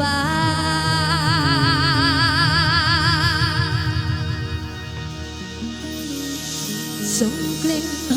บาย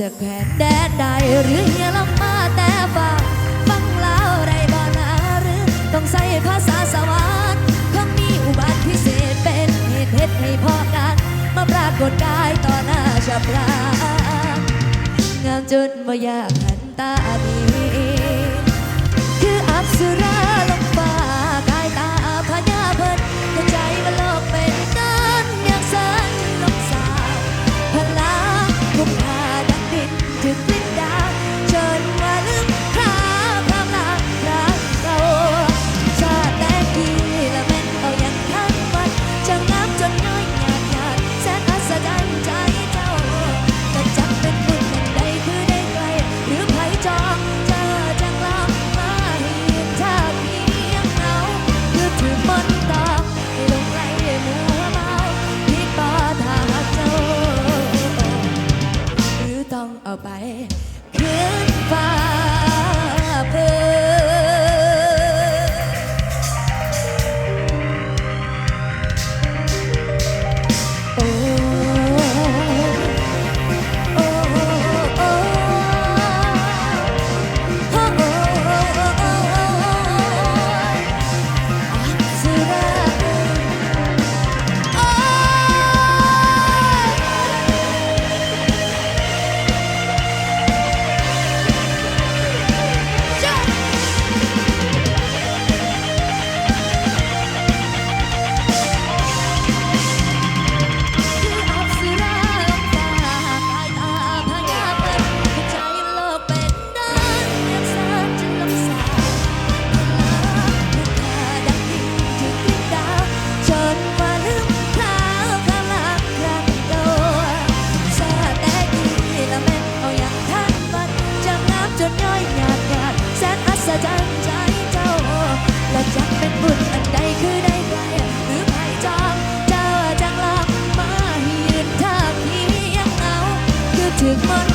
จะแผ่นแดนใดหรือเฮียลำมาแต่ฟังฟังแล้วไรบานาหรือต้องใส่ภาษาสวรรค์คงมีอุบัติพิเศษเป็นเหตุเพชให้พ่อกันมาปรากฏกายต่อหน้าชาวบรางามจนบ่อยากหันตาดีคืออับสุรา took my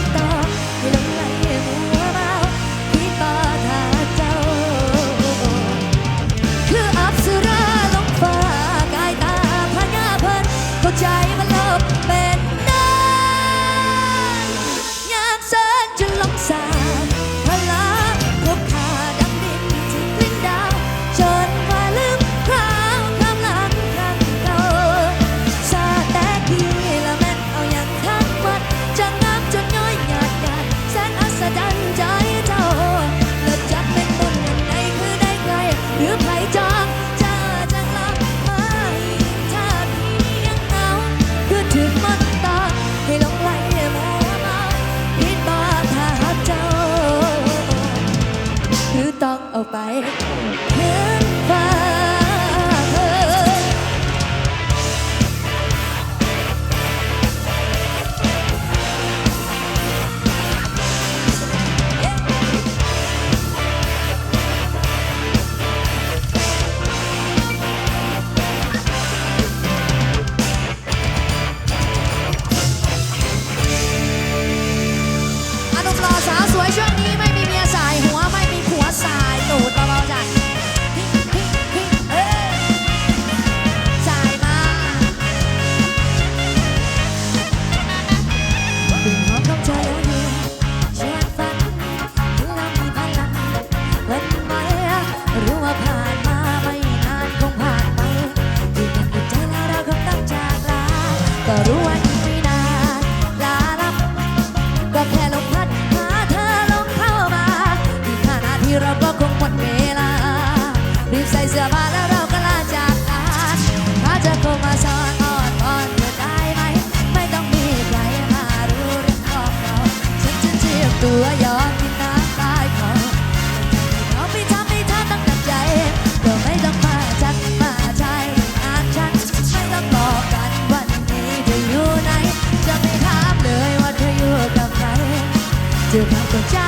Chao, chao.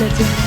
เ